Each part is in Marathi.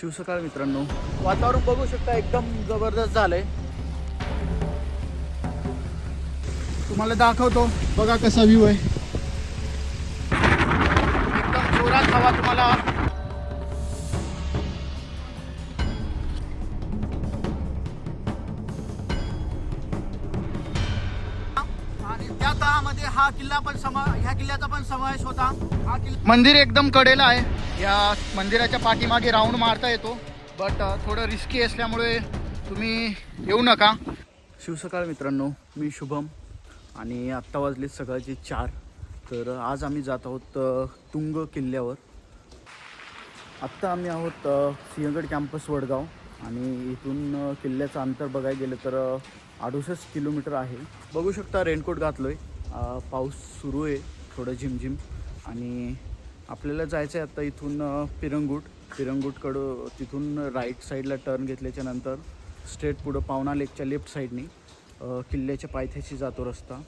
शिवसकाळ मित्रांनो. वातावरण बघू शकता एकदम जबरदस्त झालंय. तुम्हाला दाखवतो. बघा कसा व्ह्यू आहे. एकदम जोरात हवा तुम्हाला. किल्ला पण समा ह्या किल्ल्याचा पण समावेश होता. हा किल्ला मंदिर एकदम कडेला आहे. या मंदिराच्या पाठीमागे राऊंड मारता येतो. बट थोडं रिस्की असल्यामुळे तुम्ही येऊ नका. शिवसकाळ मित्रांनो मी शुभम आणि आत्ता वाजले सकाळचे चार. तर आज आम्ही जात आहोत तुंग किल्ल्यावर. आत्ता आम्ही आहोत सिंहगड कॅम्पस वडगाव आणि इथून किल्ल्याचं अंतर बघायला गेलं तर अडुसष्ट किलोमीटर आहे. बघू शकता रेनकोट घातलो आहे पाऊस सुरू आहे थोडं झिमझिम. आणि आपल्याला जायचं आहे आत्ता इथून पिरंगूट. पिरंगूटकडं तिथून राईट साईडला टर्न घेतल्याच्या नंतर स्ट्रेट पुढं पावना लेकच्या लेफ्ट साईडनी किल्ल्याच्या पायथ्याशी जातो रस्ता.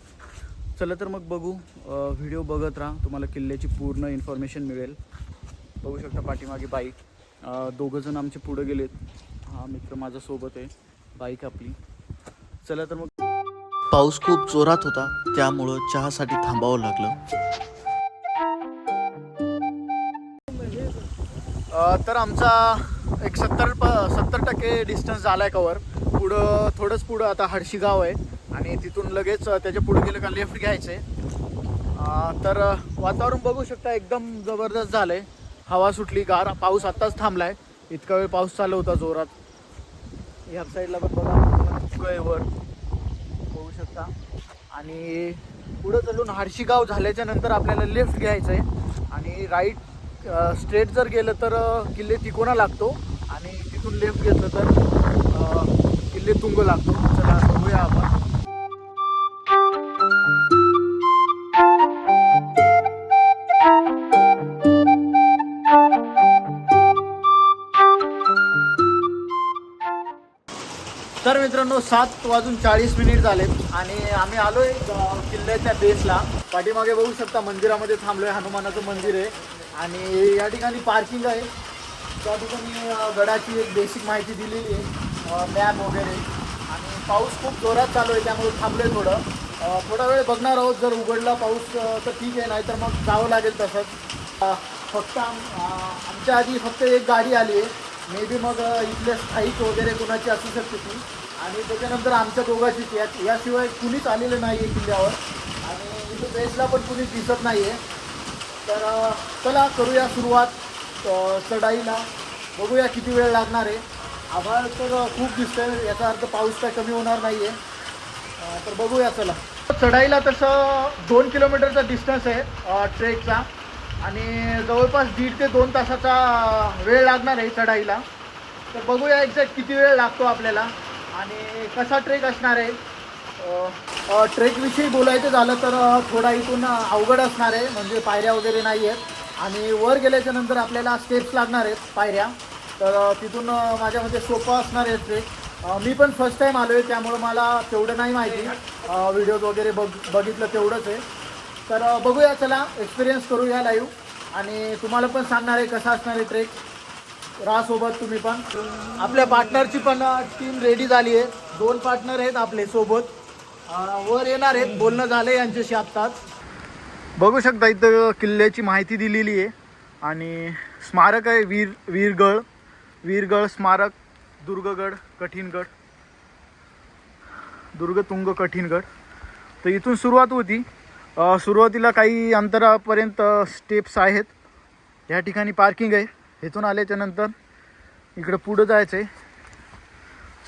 चला तर मग बघू व्हिडिओ बघत राहा. तुम्हाला किल्ल्याची पूर्ण इन्फॉर्मेशन मिळेल. बघू शकता पाठीमागे बाईक दोघं जण आमचे पुढं गेलेत. हा मित्र माझ्या सोबत आहे. बाईक आपली. चला तर मग पाऊस खूप जोरात होता त्यामुळं चहासाठी थांबावं लागलं. तर आमचा एक सत्तर प सत्तर टक्के डिस्टन्स झाला आहे कवर पुढं थोडंच पुढं आता हडशी गाव आहे. आणि तिथून लगेच त्याच्या पुढे गेलं का लेफ्ट घ्यायचं आहे. तर वातावरण बघू शकता एकदम जबरदस्त झालं आहे हवा सुटली गार पाऊस आत्ताच थांबला आहे इतका वेळ पाऊस चालू होता जोरात. ह्या साईडला पण बघा इतकं आहे वर बघू शकता आणि पुढं चालून हर्शी झाल्याच्यानंतर आपल्याला लेफ्ट घ्यायचं आहे आणि राईट स्ट्रेट जर गेलं तर किल्ले तिकोणा लागतो. आणि तिथून लेफ्ट घेतलं तर किल्ले तुंग लागतो. चला बघूया आपण. सात वाजून चाळीस मिनिट झालेत आणि आम्ही आलोय किल्ल्याच्या बेसला पाठीमागे बघू शकता मंदिरामध्ये थांबलोय हनुमानाचं मंदिर आहे. आणि या ठिकाणी पार्किंग आहे. त्या ठिकाणी गडाची एक बेसिक माहिती दिलेली आहे. मॅप वगैरे. आणि पाऊस खूप जोरात चालू आहे त्यामुळे थांबलोय थोडं. थोडा वेळ बघणार आहोत. जर उघडला पाऊस तर ठीक आहे नाहीतर मग जावं लागेल तसंच. फक्त आमच्या आधी फक्त एक गाडी आली आहे. मे बी मग इथले स्थायिक वगैरे कोणाची असू शकते ती. आणि त्याच्यानंतर आमच्या दोघांचीच या याशिवाय कुणीच आलेलं नाही आहे किल्ल्यावर. आणि इथं बेसला पण कुणीच दिसत नाही आहे तर चला करूया सुरुवात. चढाईला. बघूया किती वेळ लागणार आहे. आभाळ तर खूप खूप दिसतंय. याचा अर्थ पाऊस काय कमी होणार नाही आहे तर बघूया चला. चढाईला तसं दोन किलोमीटरचा डिस्टन्स आहे ट्रेकचा आणि जवळपास दीड ते दोन तासाचा वेळ लागणार आहे चढाईला. तर बघूया एक्झॅक्ट किती वेळ लागतो आपल्याला. आणि कसा ट्रेक असणार आहे? ट्रेकविषयी बोलायचं झालं तर थोडा इथून अवघड असणार आहे म्हणजे पायऱ्या वगैरे नाही आहेत. आणि वर गेल्याच्यानंतर आपल्याला स्टेप्स लागणार आहेत पायऱ्या. तर तिथून माझ्या माझ्यामध्ये सोपं असणार आहे ट्रेक. मी पण फर्स्ट टाईम आलो आहे त्यामुळं मला तेवढं नाही माहिती. व्हिडिओज वगैरे बघ बघितलं तेवढंच आहे. तर बघूया चला एक्सपिरियन्स करूया लाईव्ह आणि तुम्हाला पण सांगणार आहे कसा असणार आहे ट्रेक. रासोबत तुम्ही पण. आपल्या पार्टनरची पण टीम रेडी झाली आहे. दोन पार्टनर आहेत आपले सोबत. वर येणार आहेत. बोलणं झालं यांच्याशी आत्ताच. बघू शकता इथं किल्ल्याची माहिती दिलेली आहे. आणि स्मारक आहे वीर वीरगड वीरगड स्मारक दुर्गगड कठीणगड. दुर्गतुंग कठीणगड. तर इथून सुरुवात होती. सुरुवातीला काही अंतरापर्यंत स्टेप्स आहेत. या ठिकाणी पार्किंग आहे. इथून आल्याच्यानंतर इकडं पुढं जायचं आहे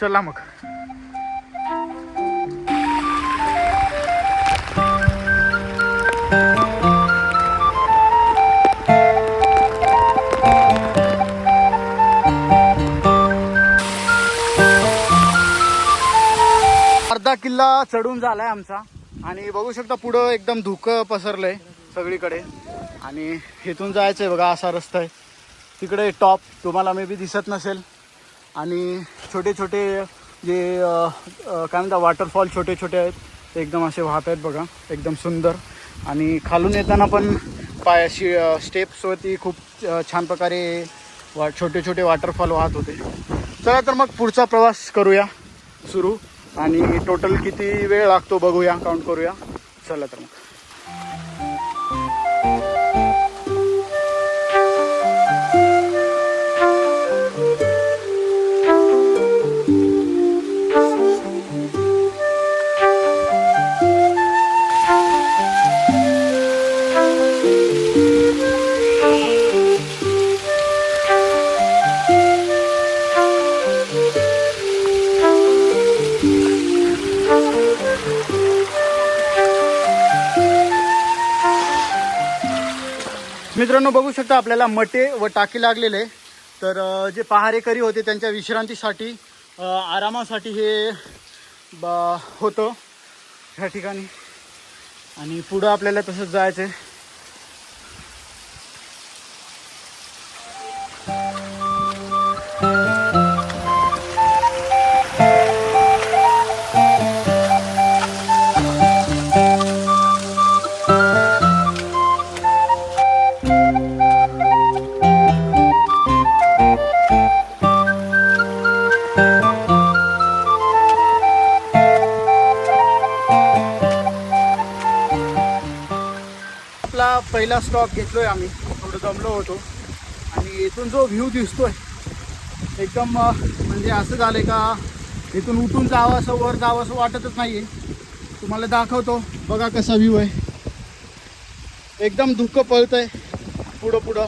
चला मग. अर्धा किल्ला चढून झालाय आमचा. आणि बघू शकता पुढं एकदम धुकं पसरलंय सगळीकडे. आणि इथून जायचंय बघा असा रस्ता आहे. तिकडे टॉप तुम्हाला मे बी दिसत नसेल. आणि छोटे छोटे जे काय म्हणतात वॉटरफॉल छोटे छोटे आहेत एकदम असे वाहत आहेत बघा एकदम सुंदर. आणि खालून येताना पण पायाशी स्टेप्सवरती खूप छान प्रकारे वा छोटे छोटे वॉटरफॉल वाहत होते. चला तर मग पुढचा प्रवास करूया सुरू. आणि टोटल किती वेळ लागतो बघूया काउंट करूया. चला तर मग. मित्रांनो बघू शकता आपल्याला मटे व टाकी लागलेले. तर जे पहारेकरी होते त्यांच्या विश्रांतीसाठी आरामासाठी हे ब होतं. ह्या ठिकाणी. आणि पुढं आपल्याला तसंच जायचं आहे पहिला स्टॉप घेतलोय आम्ही. थोडं जमलो होतो. आणि इथून जो व्ह्यू दिसतोय एकदम म्हणजे असं झालंय का इथून उठून जावं असं वर जावं असं वाटतच नाहीये. तुम्हाला दाखवतो. बघा कसा व्ह्यू आहे. एकदम धुकं पळतंय. पुढं पुढं.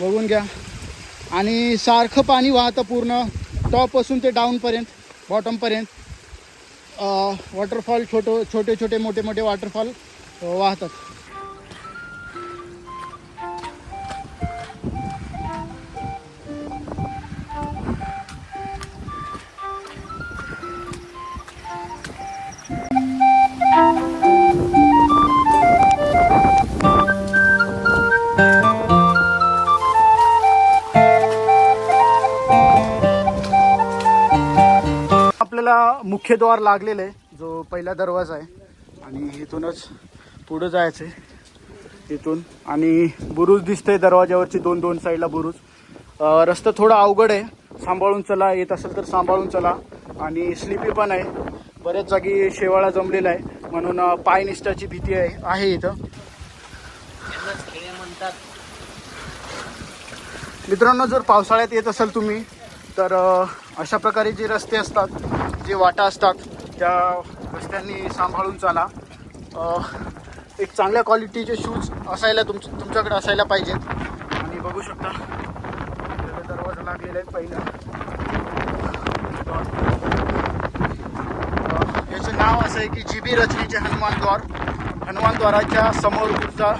बघून घ्या. आणि सारखं पाणी वाहतं पूर्ण. टॉपपासून ते डाऊनपर्यंत बॉटमपर्यंत वॉटरफॉल छोटो छोटे छोटे मोठे मोठे वॉटरफॉल वाहतात. आपल्याला मुख्यद्वार लागलेलं आहे जो पहिला दरवाजा आहे. आणि इथूनच पुढं जायचं आहे इथून. आणि बुरुज दिसतंय दरवाजावरची दोन दोन साईडला बुरुज. रस्ता थोडा अवघड आहे. सांभाळून चला येत असेल तर सांभाळून चला. आणि स्लिपी पण आहे. बऱ्याच जागी शेवाळा जमलेला आहे. म्हणून पाय निष्ठाची भीती आहे आहे इथं. मित्रांनो जर पावसाळ्यात येत असाल तुम्ही तर अशा प्रकारे जे रस्ते असतात जे वाटा असतात त्या रस्त्यांनी सांभाळून चाला. एक चांगल्या क्वालिटीचे शूज असायला तुम तुमच्याकडे असायला पाहिजेत. आणि बघू शकता दरवाजा लागलेला आहे पहिला. याचं नाव असं आहे की जी बी रचनेचे हनुमानद्वार हनुमानद्वाराच्या समोर गुर्जा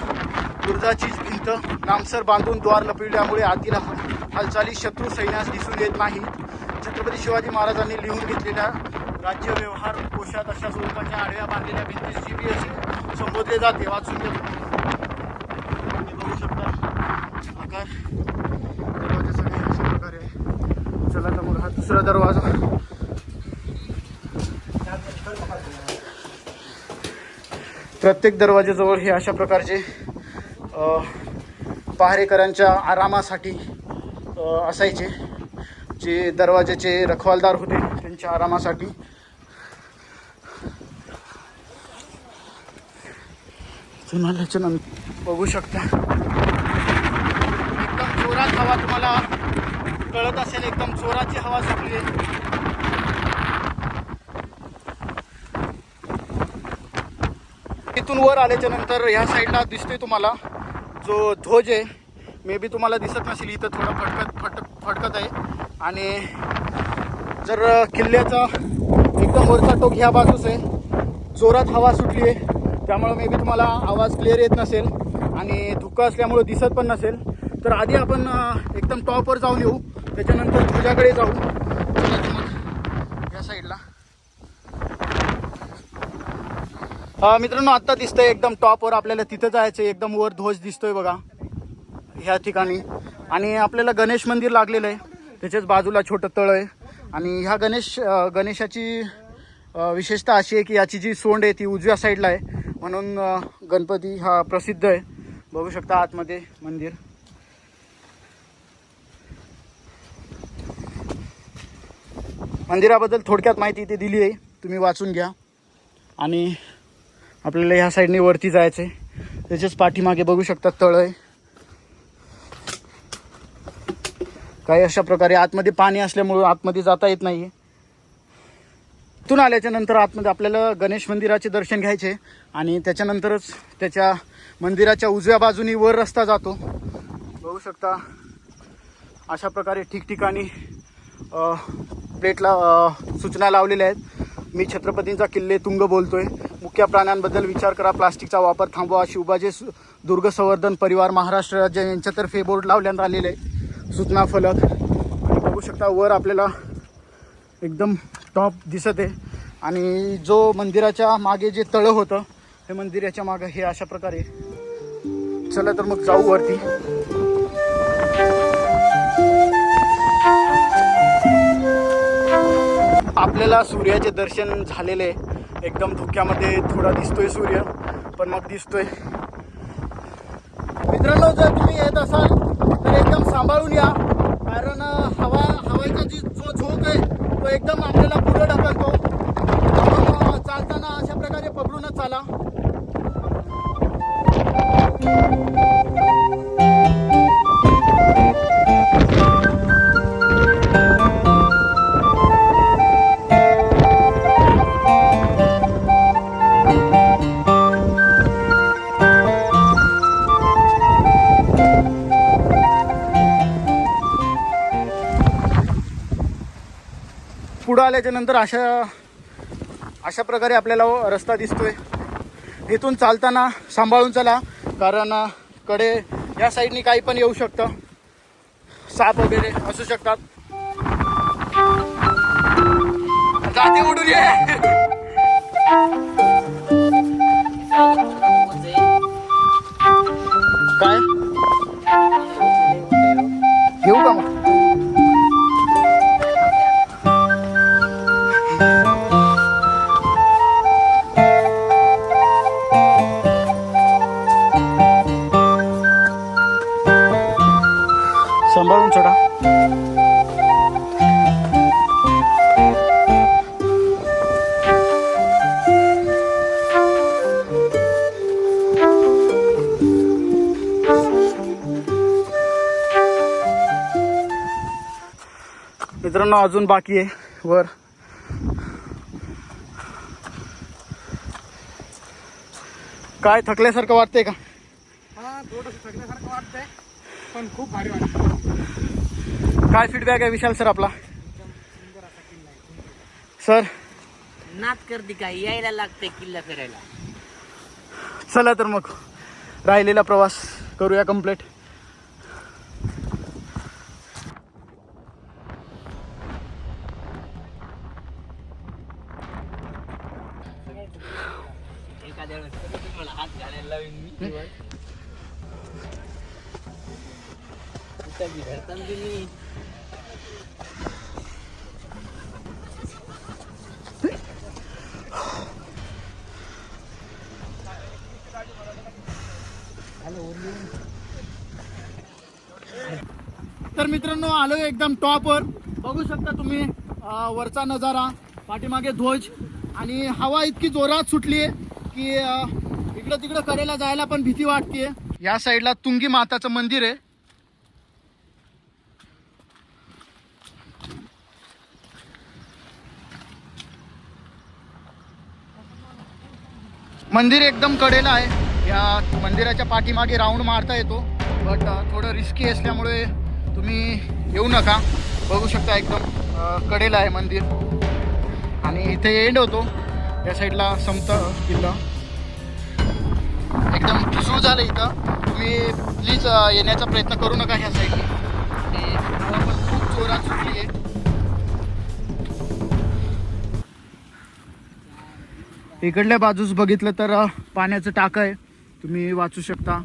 गुर्जाचीच भिंत नामसर बांधून द्वार लपविल्यामुळे आतील हालचाली शत्रू सैन्यास दिसून येत नाही शिवाजी महाराजांनी लिहून घेतलेल्या राज्य व्यवहार कोशात अशा स्वरूपाच्या आडव्या बांधलेल्या भिंतीस जी बी असे संबोधले जाते वाचून तुम्ही. बघू शकता. आकार दरवाजे सगळे अशा प्रकारे चला तर मग हा दुसरा दरवाजा. प्रत्येक दरवाजाजवळ हे अशा प्रकारचे पहारेकरांच्या आरामासाठी असायचे. जे दरवाजाचे रखवालदार होते त्यांच्या आरामासाठी. इथून नंतर बघू शकता. एकदम जोरात हवा तुम्हाला कळत असेल एकदम जोराची हवा सुटली आहे तिथून वर आल्याच्यानंतर ह्या साईडला दिसतोय तुम्हाला. जो ध्वज आहे मे बी तुम्हाला दिसत नसेल इथं थोडं फटकत फट फटकत आहे. आणि जर किल्ल्याचा एकदम वरचा टोक ह्या बाजूस आहे जोरात हवा सुटली आहे त्यामुळं मे बी तुम्हाला आवाज क्लिअर येत नसेल आणि धुकं असल्यामुळं दिसत पण नसेल तर आधी आपण एकदम टॉपवर जाऊन येऊ त्याच्यानंतर तुझ्याकडे जाऊ. या साईडला मित्रांनो आत्ता दिसतंय एकदम टॉपवर आपल्याला तिथं जायचं आहे एकदम वर ध्वज दिसतोय बघा. ह्या ठिकाणी. आणि आपल्याला गणेश मंदिर लागलेलं आहे. त्याच्याच बाजूला छोटं तळ आहे. आणि ह्या गणेश गणेशाची विशेषता अशी आहे की याची जी सोंड आहे ती उजव्या साईडला आहे. म्हणून गणपती हा प्रसिद्ध आहे. बघू शकता आतमध्ये मंदिर. मंदिराबद्दल थोडक्यात माहिती इथे दिली आहे. तुम्ही वाचून घ्या. आणि आपल्याला ह्या साईडने वरती जायचं आहे त्याच्याच पाठीमागे बघू शकता तळ आहे. काही अशा प्रकारे आतमध्ये पाणी असल्यामुळं आतमध्ये जाता येत नाही तिथून आल्याच्यानंतर आतमध्ये आपल्याला गणेश मंदिराचे दर्शन घ्यायचे आणि त्याच्यानंतरच त्याच्या मंदिराच्या उजव्या बाजूनी वर रस्ता जातो. बघू शकता अशा प्रकारे ठिकठिकाणी प्लेटला सूचना लावलेल्या आहेत. मी छत्रपतींचा किल्ले तुंग बोलतोय. मुख्य प्राण्यांबद्दल विचार करा. प्लास्टिकचा वापर थांबवा. शिवबाजे दुर्गसंवर्धन दुर्ग संवर्धन परिवार महाराष्ट्र राज्य यांच्यातर्फे बोर्ड लावण्यात आलेले आहे. सूचना फलक. आणि बघू शकता वर आपल्याला एकदम टॉप दिसत. आहे आणि जो मंदिराच्या मागे जे तळं होतं हे मंदिराच्या मागे हे अशा प्रकारे. चला तर मग जाऊ वरती. आपल्याला सूर्याचे दर्शन झालेले एकदम धुक्यामध्ये थोडा दिसतोय सूर्य पण मग दिसतोय. मित्रांनो जर तुम्ही येत असाल एकदम सांभाळून या. कारण हवा हवाचा जी जो झोक आहे तो एकदम आपल्याला पुढे ढकलतो. त्यामुळं चालताना अशा प्रकारे पकडूनच चाला. आल्याच्यानंतर अशा अशा प्रकारे आपल्याला रस्ता दिसतोय. इथून चालताना सांभाळून चला कारण कडे या साईडनी काही पण येऊ शकतं. साप वगैरे असू शकतात. जाते उडून ये. मित्रांनो अजून बाकी आहे. वर. काय थकल्यासारखं वाटतंय का? हा थोडस थकल्यासारखं वाटतंय पण खूप भारी वाटतं काय फीडबॅक आहे विशाल सर आपला? सर नात करते काय? यायला लागते किल्ला फिरायला. चला तर मग. राहिलेला प्रवास करूया कंप्लीट एखाद्या वेळेस तुम्हाला हात घालायला मी धरताना तुम्ही तर मित्रांनो आलो एकदम टॉपवर. बघू शकता तुम्ही वरचा नजारा पाठीमागे ध्वज. आणि हवा इतकी जोरात सुटली आहे की इकडं तिकडं कडेला जायला पण भीती वाटते या साईडला तुंगी माताचं मंदिर आहे. मंदिर एकदम कडेला आहे. या मंदिराच्या पाठीमागे राऊंड मारता येतो. बट थोडं रिस्की असल्यामुळे तुम्ही येऊ नका. बघू शकता एकदम कडेला आहे मंदिर. आणि इथे एंड होतो. या साईडला संपतं किल्ला एकदम ठिसूळ झालं इथं. तुम्ही प्लीज येण्याचा प्रयत्न करू नका ह्या साईडने. हवा पण खूप जोरात सुटली आहे इकडल्या बाजूस बघितलं तर पाण्याचं टाकं आहे. तुम्ही वाचू शकता.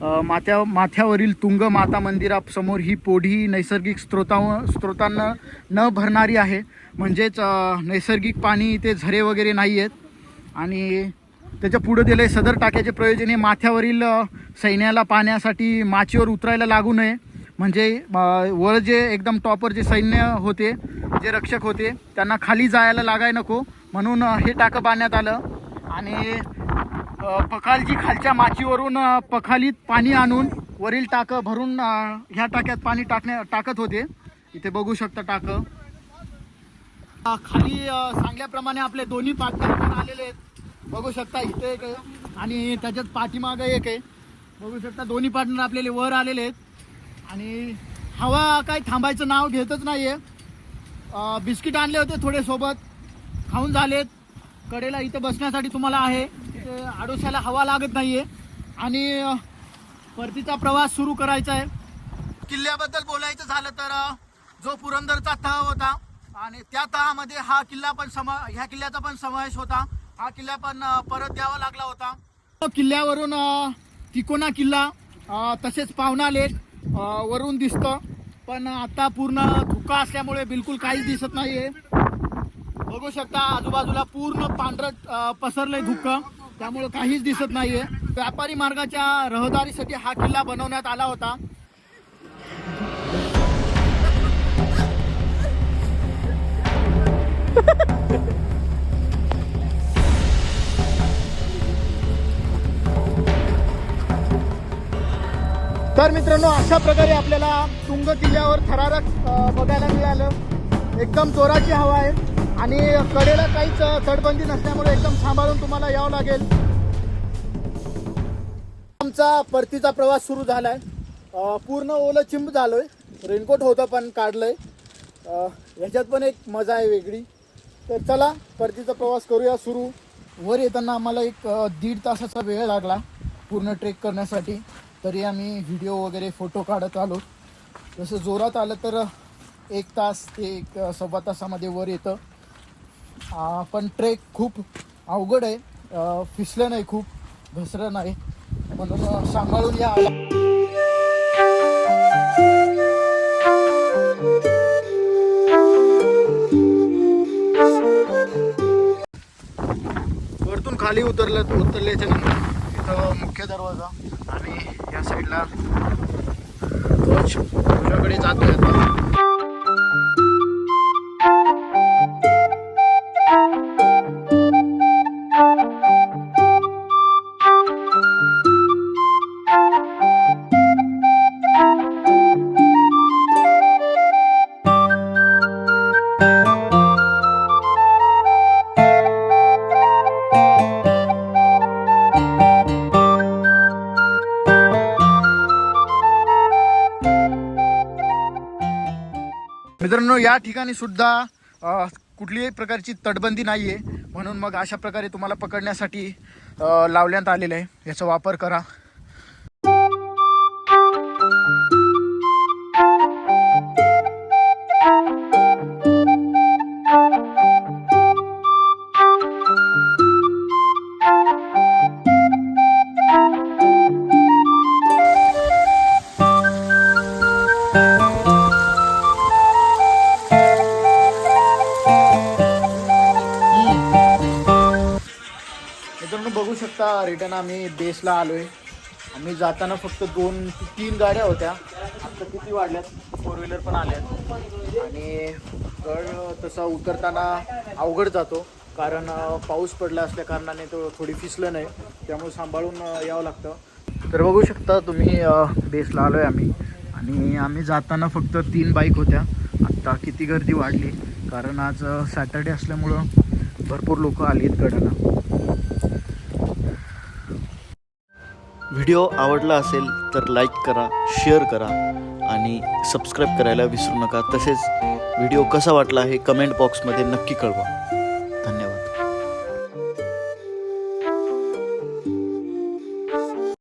माथ्या माथ्यावरील तुंग माता मंदिरासमोर ही पोढी नैसर्गिक स्त्रोता स्त्रोतांना न भरणारी आहे. म्हणजेच नैसर्गिक पाणी इथे झरे वगैरे नाही आहेत. आणि त्याच्या पुढं दिलं आहे सदर टाक्याचे प्रयोजन हे माथ्यावरील सैन्याला पाण्यासाठी माचीवर उतरायला लागू नये. म्हणजे वर जे एकदम टॉपर जे सैन्य होते जे रक्षक होते त्यांना खाली जायला लागाय नको. म्हणून हे टाकं बांधण्यात आलं. आणि पखालची खालच्या माचीवरून पखालीत पाणी आणून वरील टाकं भरून ह्या टाक्यात पाणी टाकण्या टाकत होते. इथे बघू शकता टाकं. खाली सांगल्याप्रमाणे आपले दोन्ही पार्टनर पण आलेले आहेत. बघू शकता इथे एक आणि त्याच्यात पाठीमागं एक आहे. बघू शकता दोन्ही पार्टनर आपल्याला वर आलेले आहेत. आणि हवा काय थांबायचं नाव घेतच नाही आहे बिस्किट आणले होते थोडे सोबत. खाऊन झालेत. कडेला इथं बसण्यासाठी तुम्हाला आहे. ते आडोशाला हवा लागत नाही आहे आणि परतीचा प्रवास सुरू करायचा आहे. किल्ल्याबद्दल बोलायचं झालं तर जो पुरंदरचा तह होता आणि त्या तहामध्ये हा किल्ला पण समा ह्या किल्ल्याचा पण समावेश होता. हा किल्ला पण परत द्यावा लागला होता. तो किल्ल्यावरून तिकोना किल्ला अ, तसेच पावना लेक अ, वरून दिसतं. पण आता पूर्ण धुका असल्यामुळे बिलकुल काहीच दिसत नाहीये. बघू शकता आजूबाजूला पूर्ण पांढरं अ, पसरलंय धुकं. त्यामुळे काहीच दिसत नाहीये. व्यापारी मार्गाच्या रहदारीसाठी हा किल्ला बनवण्यात आला होता. तर मित्रांनो अशा प्रकारे आपल्याला तुंग किल्ल्यावर थरारक बघायला मिळालं. एकदम जोराची हवा आहे. आणि कडेला काहीच अ, नसल्यामुळे एकदम सांभाळून तुम्हाला यावं लागेल. आमचा परतीचा प्रवास सुरू झालाय. आहे पूर्ण ओलं चिंब झालोय. रेनकोट होतं पण काढलंय. आहे ह्याच्यात पण एक मजा आहे वेगळी. तर चला परतीचा प्रवास करूया सुरू. वर येताना आम्हाला एक दीड तासाचा वेळ लागला पूर्ण ट्रेक करण्यासाठी. तरी आम्ही व्हिडिओ वगैरे फोटो काढत आलो. जसं जोरात आलं तर एक तास ते एक सव्वा तासामध्ये वर येतं. आ, पण ट्रेक खूप अवघड आहे. फिसलं नाही खूप घसरं नाही. म्हणून सांभाळून या. वरतून खाली उतरलं उतरल्याच्या नंतर इथं मुख्य दरवाजा आणि या साईडला ध्वज ध्वजाकडे जातोय मित्रांनो या ठिकाणी सुद्धा कुठलीही प्रकारची तटबंदी नाही आहे म्हणून मग अशा प्रकारे तुम्हाला पकडण्यासाठी लावण्यात आलेलं आहे. याचा वापर करा. आम्ही बेसला आलोय. आम्ही जाताना फक्त दोन तीन गाड्या होत्या. आता किती वाढल्यात? फोर व्हीलर पण आल्यात. आणि गड तसा उतरताना अवघड जातो. कारण पाऊस पडला असल्या कारणाने तो थोडी फिसलं नाही. त्यामुळे सांभाळून यावं लागतं. तर बघू शकता तुम्ही बेसला बेसला आलोय आम्ही. आणि आम्ही जाताना फक्त तीन बाईक होत्या. आत्ता किती गर्दी वाढली. कारण आज सॅटर्डे असल्यामुळं भरपूर लोक आली आहेत गडाला. व्हिडिओ आवडला असेल तर लाईक करा शेअर करा आणि सबस्क्राईब करायला विसरू नका. तसेच व्हिडिओ कसा वाटला हे कमेंट बॉक्समध्ये नक्की कळवा.